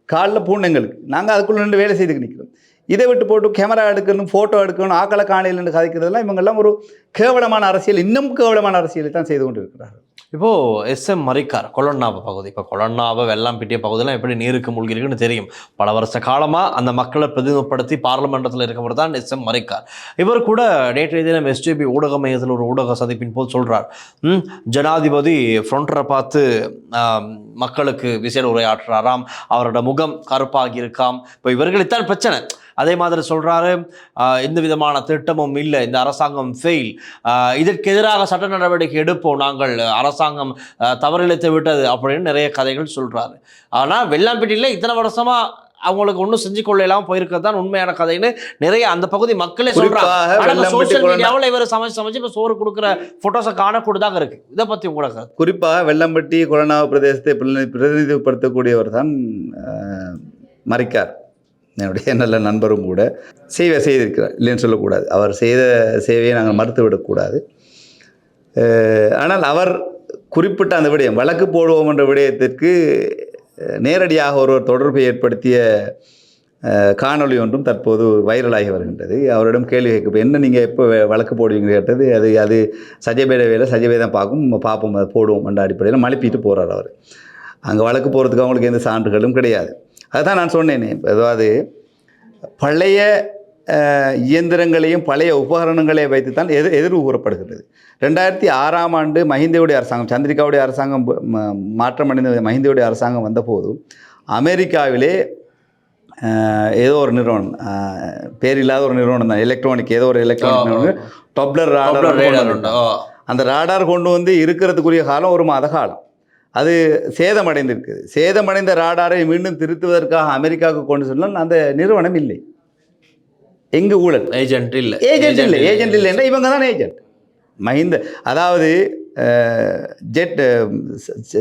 காலில் பூண்டங்களுக்கு நாங்கள் அதுக்குள்ளே நின்று வேலை செய்துக்கு நிற்கிறோம் இதை விட்டு போட்டு கேமரா எடுக்கணும் ஃபோட்டோ எடுக்கணும் ஆக்களை காணையில் நின்று கதைக்கிறதெல்லாம் இவங்கெல்லாம் ஒரு கேவலமான அரசியல் இன்னும் கேவலமான அரசியலை தான் செய்து கொண்டு இருக்கிறார்கள் இப்போ எஸ் எம் மரிக்கார் கொலன்னாவ பகுதி. இப்போ கொலொன்னாவை வெள்ளம் பிட்டிய பகுதியெல்லாம் எப்படி நீருக்கு மூழ்கி இருக்குன்னு தெரியும். பல வருஷ காலமாக அந்த மக்களை பிரதிநிதிப்படுத்தி பாராளுமன்றத்தில் இருக்கவர் தான் எஸ் எம் மரிக்கார். இவர் கூட நேற்றைய தினம் எஸ்டிபி ஊடக மையத்தில் ஒரு ஊடக சந்திப்பின் போது சொல்கிறார் ஜனாதிபதி ஃப்ரண்ட்டரை பார்த்து மக்களுக்கு விசேட உரையாற்றுறாராம். அவரோட முகம் கருப்பாகி இருக்காம். இப்போ இவர்களுக்குத்தான் பிரச்சனை. அதே மாதிரி சொல்கிறாரு எந்த விதமான திட்டமும் இல்லை. இந்த அரசாங்கம் ஃபெயில் இதற்கு எதிராக சட்ட நடவடிக்கை எடுப்போம். நாங்கள் அரசாங்கம் தவறிழைத்து விட்டது அப்படின்னு நிறைய கதைகள் சொல்றாரு. ஆனா வெள்ளாம்பட்டியில் இத்தனை வருஷமா அவங்களுக்கு ஒன்றும் செஞ்சு கொள்ளலாம் போயிருக்கிறது தான் உண்மையான கதைன்னு நிறைய அந்த பகுதி மக்களே சொல்றாங்க. சோசியல் மீடியாவில் இவர் சமைச்சு சமைச்சு இப்போ சோறு கொடுக்குற போட்டோஸை காணக்கூடியதாக இருக்கு. இதை பத்தி உங்களுக்கு குறிப்பாக வெள்ளம்பட்டி கொரோனா பிரதேசத்தை பிரதி- பிரதிநிதிப்படுத்தக்கூடியவர் தான் அஹ், மரிக்கார் என்னுடைய நல்ல நண்பரும் கூட சேவை செய்திருக்கிறார். இல்லைன்னு சொல்லக்கூடாது. அவர் செய்த சேவையை நாங்கள் மறுத்து விடக்கூடாது ஆனால் அவர் குறிப்பிட்ட அந்த விடயம் வழக்கு போடுவோம் என்ற விடயத்திற்கு நேரடியாக ஒருவர் தொடர்பை ஏற்படுத்திய காணொளி ஒன்றும் தற்போது வைரலாகி வருகின்றது. அவரிடம் கேள்வி கேட்க என்ன நீங்கள் எப்போ வழக்கு போடுவீங்க கேட்டது அது அது சஜபேட வேலை சஜயபே தான் பார்க்கும் பார்ப்போம் போடுவோம் என்ற அடிப்படையில் மழுப்பிட்டு போகிறார் அவர். அங்கே வழக்கு போகிறதுக்கு அவங்களுக்கு எந்த சான்றுகளும் கிடையாது. அதுதான் நான் சொன்னேனே. இப்ப அதாவது பழைய இயந்திரங்களையும் பழைய உபகரணங்களையும் வைத்து தான் எதிர் எதிர்வு கூறப்படுகிறது ரெண்டாயிரத்தி ஆறாம் ஆண்டு மஹிந்தவுடைய அரசாங்கம் சந்திரிகாவுடைய அரசாங்கம் ப- ம- மாற்றமடைந்த மஹிந்தவுடைய அரசாங்கம் வந்தபோது அமெரிக்காவிலே ஏதோ ஒரு நிறுவனம் பேர் இல்லாத ஒரு நிறுவனம் தான். எலக்ட்ரானிக் ஏதோ ஒரு எலக்ட்ரானிக் நிறுவனம். டொப்ளர் ராடர் அந்த ராடார் கொண்டு வந்து இருக்கிறதுக்குரிய காலம் ஒரு மாத காலம். அது சேதமடைந்திருக்குது. சேதமடைந்த ராடாரை மீண்டும் திருத்துவதற்காக அமெரிக்காவுக்கு கொண்டு செல்லும் அந்த நிறுவனம் இல்லை. எங்கு ஊழல்? ஏஜென்ட் இல்ல. ஏஜென்ட் இல்லை. ஏஜென்ட் இல்லைன்னா இவங்க தான் ஏஜென்ட் மஹிந்த அதாவது ஜெட்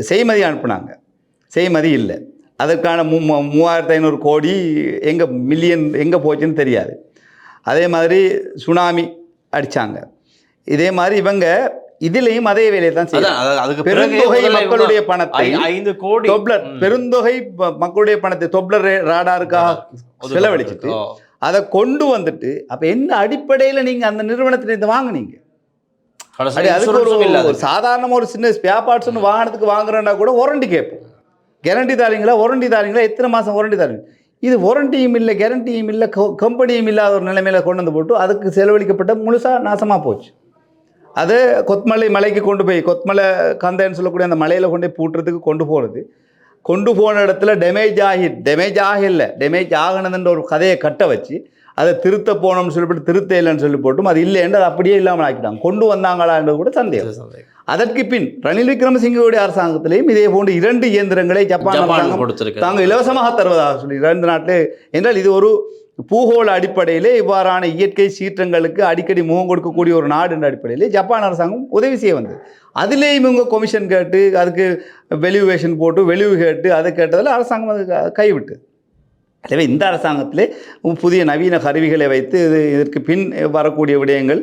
செய்மதி அனுப்புனாங்க. செய்மதி இல்லை. அதற்கான மூ- மூவாயிரத்து ஐநூறு கோடி எங்கே மில்லியன் எங்கே போச்சுன்னு தெரியாது. அதே மாதிரி சுனாமி அடித்தாங்க இதே மாதிரி இவங்க இதுலேயும் அதே வேலையை தான் அதுக்கு பிறகு பெருந்தொகை மக்களுடைய பணத்தை ஐந்து கோடி. தொப்ளர். பெருந்தொகை மக்களுடைய பணத்தை தொப்ளர் ராடாருக்காக. செலவழிச்சிட்டு. அதை கொண்டு வந்துட்டு அப்ப என்ன அடிப்படையில நீங்க அந்த நிறுவனத்திலிருந்து வாங்குனீங்க? கடைசியில அப்படி அதுக்கு ஒரு. சாதாரண சின்ன ஸ்பேர் பார்ட்ஸ் ஒன்று வாகனத்துக்கு வாங்குறேன்னா கூட வாரண்டி கேட்போம். கேரண்டி தாரீங்களா வாரண்டி தாரீங்களா எத்தனை மாசம் வாரண்டி தாரீங்க இது வாரண்டியும் இல்லை கேரண்டியும் இல்லை கம்பெனியும் இல்லாத ஒரு நிலைமையில கொண்டு வந்து போட்டு அதுக்கு செலவழிக்கப்பட்ட முழுசா நாசமா போச்சு. அது கொத்மலை மலைக்கு கொண்டு போய் கொத்மலை கந்தைன்னு சொல்லக்கூடிய அந்த மலையில் கொண்டு போய் பூட்டுறதுக்கு கொண்டு போகிறது கொண்டு போன இடத்துல டேமேஜ் ஆகி டேமேஜ் ஆகல டேமேஜ் ஆகணுதுன்ற ஒரு கதையை கட்ட வச்சு அதை திருத்த போனோம்னு சொல்லிவிட்டு திருத்த இல்லைன்னு சொல்லி போட்டும் அது இல்லைன்னு அது அப்படியே இல்லாமல் ஆக்கிட்டாங்க. கொண்டு வந்தாங்களான்றது கூட சந்தேகம். அதற்கு பின் ரணில் விக்ரமசிங்கவுடைய அரசாங்கத்திலேயும் இதே போன்று இரண்டு இயந்திரங்களை ஜப்பான் அரசாங்கம் தாங்க இலவசமாக தருவதாக சொல்லி இரண்டு நாட்டிலே என்றால் இது ஒரு பூகோள அடிப்படையிலே இவ்வாறான இயற்கை சீற்றங்களுக்கு அடிக்கடி முகம் கொடுக்கக்கூடிய ஒரு நாடு என்ற அடிப்படையிலே ஜப்பான் அரசாங்கம் உதவி செய்ய வந்தது. அதுலேயும் இவங்க கொமிஷன் கேட்டு அதுக்கு வெலிவேஷன் போட்டு வெளிவு கேட்டு அதை கேட்டதில் அரசாங்கம் அது க- கைவிட்டு எனவே இந்த அரசாங்கத்திலே புதிய நவீன கருவிகளை வைத்து இது இதற்கு பின் வரக்கூடிய விடயங்கள்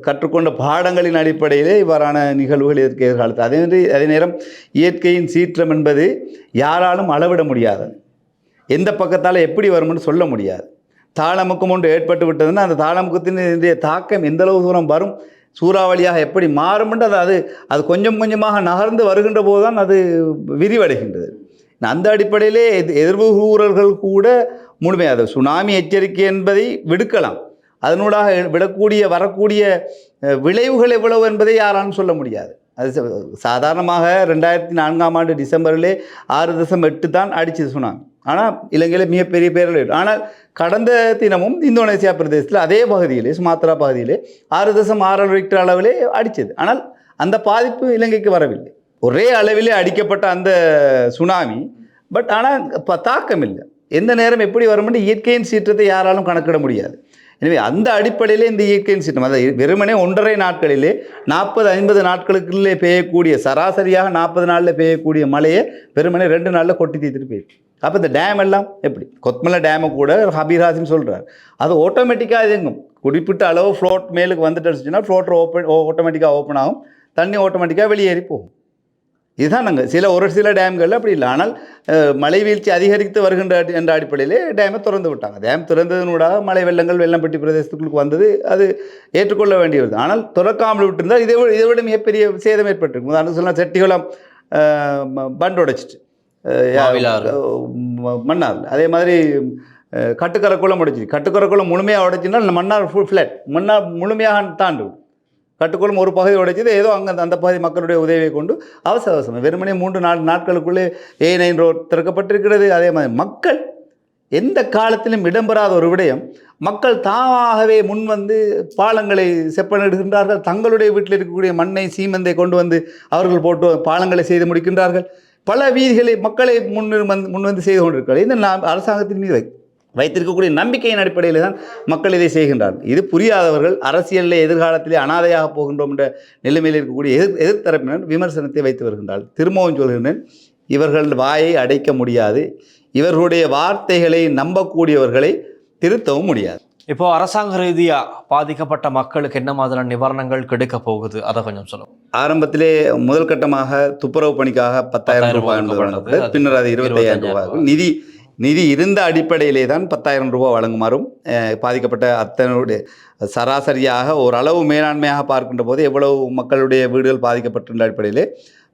கற்றுக்கொண்ட பாடங்களின் அடிப்படையிலே இவ்வாறான நிகழ்வுகள் இதற்கு எதிர்காலத்தில். அதே மாதிரி அதே நேரம் இயற்கையின் சீற்றம் என்பது யாராலும் அளவிட முடியாதது. எந்த பக்கத்தால் எப்படி வரும்னு சொல்ல முடியாது. தாளமுக்கம் ஒன்று ஏற்பட்டு விட்டதுன்னா அந்த தாளமுக்கத்தினுடைய தாக்கம் எந்தளவு தூரம் வரும் சூறாவளியாக எப்படி மாறும்ன்றது அது அது அது கொஞ்சம் கொஞ்சமாக நகர்ந்து வருகின்ற போது தான் அது விரிவடைகின்றது. அந்த அடிப்படையிலே எது எதிர்வுகூறல்கள் கூட முழுமையாக அது சுனாமி எச்சரிக்கை என்பதை விடுக்கலாம். அதனூடாக விடக்கூடிய வரக்கூடிய விளைவுகள் எவ்வளவு என்பதை யாராலும் சொல்ல முடியாது. அது சாதாரணமாக ரெண்டாயிரத்தி நான்காம் ஆண்டு டிசம்பரிலே ஆறு தசம் எட்டு தான் அடிச்சது சுனாமி. ஆனால் இலங்கையில் மிகப்பெரிய பேரழிவு ஆனால் கடந்த தினமும் இந்தோனேசியா பிரதேசத்தில் அதே பகுதியிலே சுமாத்ரா பகுதியிலே ஆறு தசம் ஆறு ரிக்டர் அளவிலே அடித்தது. ஆனால் அந்த பாதிப்பு இலங்கைக்கு வரவில்லை. ஒரே அளவிலே அடிக்கப்பட்ட அந்த சுனாமி பட் ஆனால் இப்போ தாக்கம் இல்லை எந்த நேரம் எப்படி வரும்னு இயற்கையின் சீற்றத்தை யாராலும் கணக்கிட முடியாது. எனவே அந்த அடிப்படையிலே இந்த இயற்கையின் சீற்றம் அதாவது வெறுமனே ஒன்றரை நாட்களிலே நாற்பது ஐம்பது நாட்களுக்குள்ளே பெய்யக்கூடிய சராசரியாக நாற்பது நாளில் பெய்யக்கூடிய மழையை வெறுமனே ரெண்டு நாளில் கொட்டி தீர்த்துட்டு போயிடுச்சு அப்போ இந்த டேம் எல்லாம் எப்படி? கொத்மலை டேமை கூட ஹபிராசின்னு சொல்கிறார் அது ஆட்டோமேட்டிக்காக இயங்கும். குறிப்பிட்ட அளவு ஃப்ளோட் மேலுக்கு வந்துட்டுச்சுன்னா ஃப்ளோட்டர் ஓப்பன் ஆட்டோமேட்டிக்காக ஓப்பன் ஆகும். தண்ணி ஆட்டோமேட்டிக்காக வெளியேறி போகும். இதுதான் நாங்கள் சில ஒரு சில டேம்களில் அப்படி இல்லை. ஆனால் மழை வீழ்ச்சி அதிகரித்து வருகின்ற என்ற அடிப்படையிலே டேமை திறந்து விட்டாங்க. டேம் திறந்ததனூடாக மழை வெள்ளங்கள் வெள்ளம்பட்டி பிரதேசத்துக்குள்ளுக்கு வந்தது. அது ஏற்றுக்கொள்ள வேண்டியது. ஆனால் திறக்காமல் விட்டிருந்தால் இதை விட இதை விட மிகப்பெரிய சேதம் ஏற்பட்டிருக்கும். உதாரணம் சொன்னால் செட்டிகுளம் அஹ், பண்ட் உடைச்சிட்டு மன்னார். அதே மாதிரி அஹ், கட்டுக்கரைக்குளம் உடைச்சிச்சு கட்டுக்கரைக்குளம் முழுமையாக உடைச்சின்னா மன்னார் ஃபுல் ஃப்ளாட் மன்னார் முழுமையாக தாண்டு கட்டுக்குளம் ஒரு பகுதி உடைச்சது ஏதோ அங்கே அந்த பகுதி மக்களுடைய உதவியை கொண்டு அவசர அவசரம் வெறுமனே மூன்று நாலு நாட்களுக்குள்ளே ஏ நைன் ரோட் திறக்கப்பட்டிருக்கிறது. அதே மாதிரி மக்கள் எந்த காலத்திலும் இடம்பெறாத ஒரு விடயம் மக்கள் தாமாகவே முன்வந்து பாலங்களை செப்பனிடுகின்றார்கள். தங்களுடைய வீட்டில் இருக்கக்கூடிய மண்ணை சீமந்தை கொண்டு வந்து அவர்கள் போட்டு பாலங்களை செய்து முடிக்கின்றார்கள். பல வீதிகளை மக்களை முன் வந்து முன்வந்து செய்து கொண்டிருக்கிறார் இந்த நாம் அரசாங்கத்தின் மீது வை- வைத்திருக்கக்கூடிய நம்பிக்கையின் அடிப்படையில் தான் மக்கள் இதை செய்கின்றார்கள் இது புரியாதவர்கள் அரசியலில் எதிர்காலத்திலே அனாதையாக போகின்றோம் என்ற நிலைமையில் இருக்கக்கூடிய எதிர் எதிர்த்தரப்பினர் விமர்சனத்தை வைத்து வருகின்றார்கள். திரும்பவும் சொல்கின்றேன் இவர்கள் வாயை அடைக்க முடியாது. இவர்களுடைய வார்த்தைகளை நம்பக்கூடியவர்களை திருத்தவும் முடியாது. இப்போ அரசாங்க ரீதியா பாதிக்கப்பட்ட மக்களுக்கு என்ன மாதிரியான நிவாரணங்கள் கிடைக்க போகுது? அதை கொஞ்சம் சொல்லுங்க. ஆரம்பத்திலே முதல் கட்டமாக துப்புரவு பணிக்காக பத்தாயிரம் ரூபாய் வழங்கப்பட்டது. பின்னர் அது இருபத்தையாயிரம் ரூபாய். நிதி நிதி இருந்த அடிப்படையிலே தான் பத்தாயிரம் ரூபாய் வழங்குமாறும் பாதிக்கப்பட்ட அத்தனுடைய சராசரியாக ஓரளவு மேலாண்மையாக பார்க்கின்ற போது எவ்வளவு மக்களுடைய வீடுகள் பாதிக்கப்பட்டிருந்த அடிப்படையிலே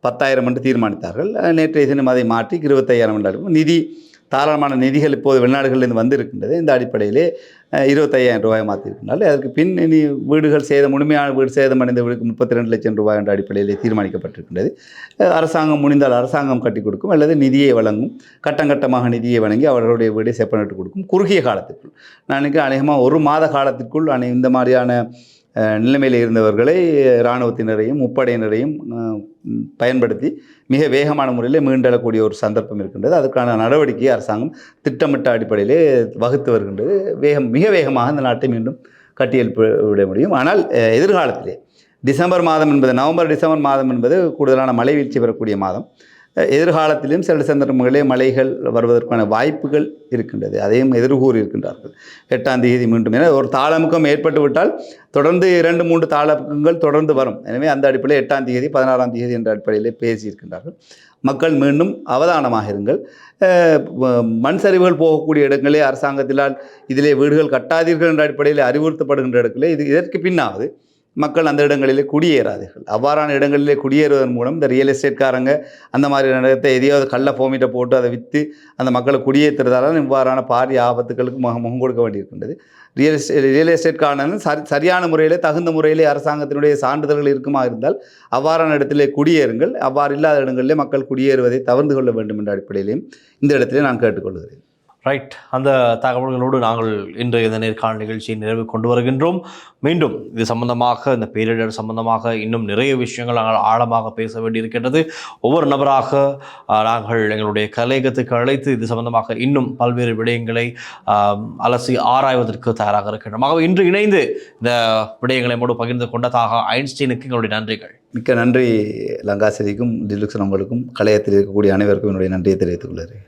பத்தாயிரம் என்று தீர்மானித்தார்கள். நேற்றைய தினம் அதை மாற்றி இருபத்தையாயிரம் என்று நிதி தாராளமான நிதிகள் இப்போது வெளிநாடுகளிலிருந்து வந்திருக்கின்றது. இந்த அடிப்படையிலே இருபத்தையாயிரம் ரூபாய் மாற்றிருக்கின்றால் அதற்கு பின் இனி வீடுகள் சேதம் முழுமையான வீடு சேதம் அடைந்த வீடுக்கு முப்பத்தி ரெண்டு லட்சம் ரூபாய் என்ற அடிப்படையிலே தீர்மானிக்கப்பட்டிருக்கின்றது. அரசாங்கம் முடிந்தால் அரசாங்கம் கட்டி கொடுக்கும் அல்லது நிதியை வழங்கும் கட்டம் கட்டமாக நிதியை வழங்கி அவர்களுடைய வீடை செப்பனிட்டு கொடுக்கும். குறுகிய காலத்திற்குள் நான் அநேகமாக ஒரு மாத காலத்திற்குள் அனை இந்த மாதிரியான நிலைமையில் இருந்தவர்களை இராணுவத்தினரையும் முப்படையினரையும் பயன்படுத்தி மிக வேகமான முறையில் மீண்டெழக்கூடிய ஒரு சந்தர்ப்பம் இருக்கின்றது. அதற்கான நடவடிக்கையை அரசாங்கம் திட்டமிட்ட அடிப்படையிலே வகுத்து வருகின்றது. வேகம் மிக வேகமாக இந்த நாட்டை மீண்டும் கட்டியெழுப்ப விட முடியும். ஆனால் எதிர்காலத்திலே டிசம்பர் மாதம் என்பது நவம்பர் டிசம்பர் மாதம் என்பது கூடுதலான மழை வீழ்ச்சி பெறக்கூடிய மாதம். எதிர்காலத்திலும் சில சந்தர்ப்பங்களே மழைகள் வருவதற்கான வாய்ப்புகள் இருக்கின்றது. அதையும் எதிர்கூறி இருக்கின்றார்கள் எட்டாம் தேதி மீண்டும். என ஒரு தாளமுக்கம் ஏற்பட்டு விட்டால் தொடர்ந்து இரண்டு மூன்று தாளமுக்கங்கள் தொடர்ந்து வரும். எனவே அந்த அடிப்படையில் எட்டாம் தேதி பதினாறாம் தேதி என்ற அடிப்படையிலே பேசியிருக்கின்றார்கள். மக்கள் மீண்டும் அவதானமாக இருங்கள். மண் சரிவுகள் போகக்கூடிய இடங்களே அரசாங்கத்தினால் இதிலே வீடுகள் கட்டாதீர்கள் என்ற அடிப்படையில் அறிவுறுத்தப்படுகின்ற இடங்களே இது இதற்கு பின்னாவது மக்கள் அந்த இடங்களிலே குடியேறாதீர்கள். அவ்வாறான இடங்களிலே குடியேறுவதன் மூலம் இந்த ரியல் எஸ்டேட்காரங்க அந்த மாதிரி இடத்தை எதையாவது கள்ள ஃபோமிட்ட போட்டு அதை விற்று அந்த மக்களை குடியேற்றுறதால இவ்வாறான பாரிய ஆபத்துகளுக்கு முக முகம் கொடுக்க வேண்டியிருக்கின்றது. ரியல் எஸ்டேட் ரியல் எஸ்டேட்காரன் சரி சரியான முறையிலே தகுந்த முறையிலே அரசாங்கத்தினுடைய சான்றிதழ்கள் இருக்குமா இருந்தால் அவ்வாறான இடத்திலே குடியேறுங்கள். அவ்வாறு இல்லாத இடங்களிலே மக்கள் குடியேறுவதை தவிர்த்து கொள்ள வேண்டும் என்ற அடிப்படையிலையும் இந்த இடத்திலே நான் கேட்டுக்கொள்கிறேன். ரைட் அந்த தகவல்களோடு நாங்கள் இன்று இந்த நேர்காணல் நிகழ்ச்சியை நிறைவு கொண்டு வருகின்றோம். மீண்டும் இது சம்பந்தமாக இந்த பேரிடர் சம்பந்தமாக இன்னும் நிறைய விஷயங்கள் நாங்கள் ஆழமாக பேச வேண்டியிருக்கின்றது. ஒவ்வொரு நபராக நாங்கள் எங்களுடைய கலையகத்துக்கு அழைத்து இது சம்பந்தமாக இன்னும் பல்வேறு விடயங்களை அலசி ஆராய்வதற்கு தயாராக இருக்கின்றோம். ஆகவே இன்று இணைந்து இந்த விடயங்களை மூடு பகிர்ந்து கொண்டதாக ஐன்ஸ்டீனுக்கு எங்களுடைய நன்றிகள். மிக்க நன்றி லங்காசிரிக்கும் டிலுக்ஸன் உங்களுக்கும் கலையத்தில் இருக்கக்கூடிய அனைவருக்கும் என்னுடைய நன்றியை தெரிவித்துக் கொள்கிறேன்.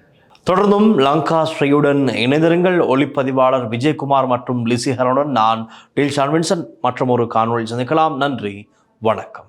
தொடர்ந்தும் லங்கா ஸ்ரீயுடன் இணைந்திருங்கள். ஒளிப்பதிவாளர் விஜயகுமார் மற்றும் லிசிஹரனுடன் நான் டில் ஷான்வின்சன் மற்றும் ஒரு காணொலி சந்திக்கலாம். நன்றி. வணக்கம்.